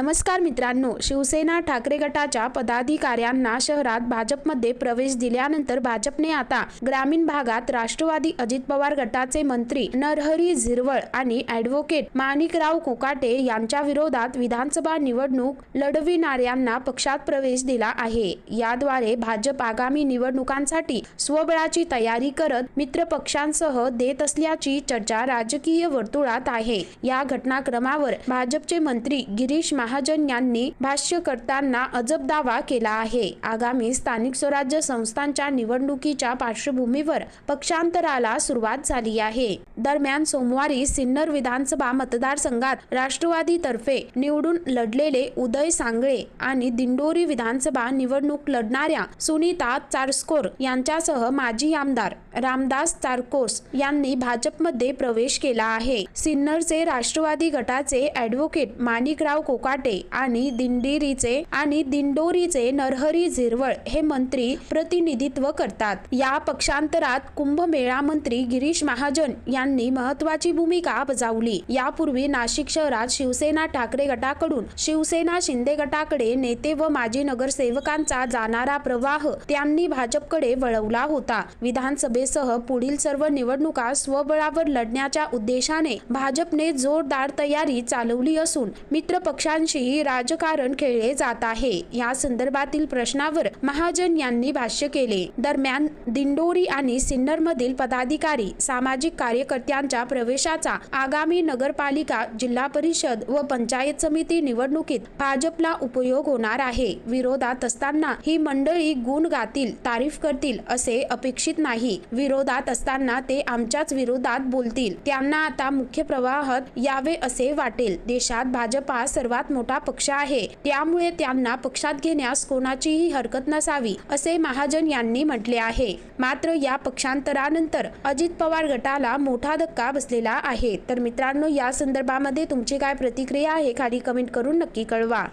नमस्कार मित्रांनो शिवसेना ठाकरे गटाच्या पदाधिकाऱ्यांना शहरात भाजपमध्ये प्रवेश दिल्यानंतर भाजपने आता ग्रामीण भागात राष्ट्रवादी अजित पवार गटाचे मंत्री नरहरी झिरवळ आणि ॲडव्होकेट माणिकराव कोकाटे यांच्या विरोधात विधानसभा निवडणूक लढविणाऱ्यांना पक्षात प्रवेश दिला आहे. याद्वारे भाजप आगामी निवडणुकांसाठी स्वबळाची तयारी करत मित्र पक्षांसह देत असल्याची चर्चा राजकीय वर्तुळात आहे. या घटनाक्रमावर भाजपचे मंत्री गिरीश महाजन यांनी भाष्य करताना अजब दावा केला आहे. आगामी स्थानिक स्वराज्य संस्थांच्या निवडणुकीच्या पार्श्वभूमीवर पक्षांतराला सुरुवात झाली आहे. दरम्यान सोमवारी सिन्नर विधानसभा मतदारसंघात राष्ट्रवादीतर्फे निवडून लढलेले उदय सांगळे आणि दिंडोरी विधानसभा निवडणूक लढणाऱ्या सुनीता चारस्कोर यांच्यासह माजी आमदार रामदास चारकोस यांनी भाजपमध्ये प्रवेश केला आहे. सिन्नरचे राष्ट्रवादी गटाचे ॲडव्होकेट माणिकराव कोकाट पहाटे आणि दिंडीरीचे आणि दिंडोरीचे नरहरी झिरवळ हे मंत्री प्रतिनिधित्व करतात. या पक्षांतरात कुंभमेळा मंत्री गिरीश महाजन यांनी महत्वाची भूमिका बजावली. यापूर्वी नाशिक शहरात शिवसेना ठाकरे गटाकडून शिवसेना शिंदे गटाकडे नेते व माजी नगरसेवकांचा जाणारा प्रवाह त्यांनी भाजपकडे वळवला होता. विधानसभेसह पुढील सर्व निवडणुका स्वबळावर लढण्याच्या उद्देशाने भाजपने जोरदार तयारी चालवली असून मित्र पक्षांशीही राजकारण खेळले जात आहे. या संदर्भातील प्रश्नावर महाजन यांनी भाष्य केले. दरम्यान दिंडोरी आणि सिन्नरमधील पदाधिकारी सामाजिक कार्यकर्त्यांच्या प्रवेशाचा आगामी नगरपालिका जिल्हा परिषद व पंचायत समिती निवडणुकीत भाजपला उपयोग होणार आहे. विरोधात असताना ही मंडळी गुण गातील तारीफ करतील असे अपेक्षित नाही. विरोधात असताना ते आमच्याच विरोधात बोलतील. त्यांना आता मुख्य प्रवाहात यावे असे वाटेल. देशात भाजपा सर्वात सर्वात मोठा पक्ष आहे. त्यामुळे त्यांना पक्षात घेण्यास कोणाचीही हरकत नसावी असे महाजन यांनी म्हटले आहे. मात्र या पक्षांतरानंतर अजित पवार गटाला मोठा धक्का बसलेला आहे. तर मित्रांनो या संदर्भामध्ये तुमची काय प्रतिक्रिया आहे खाली कमेंट करून नक्की कळवा.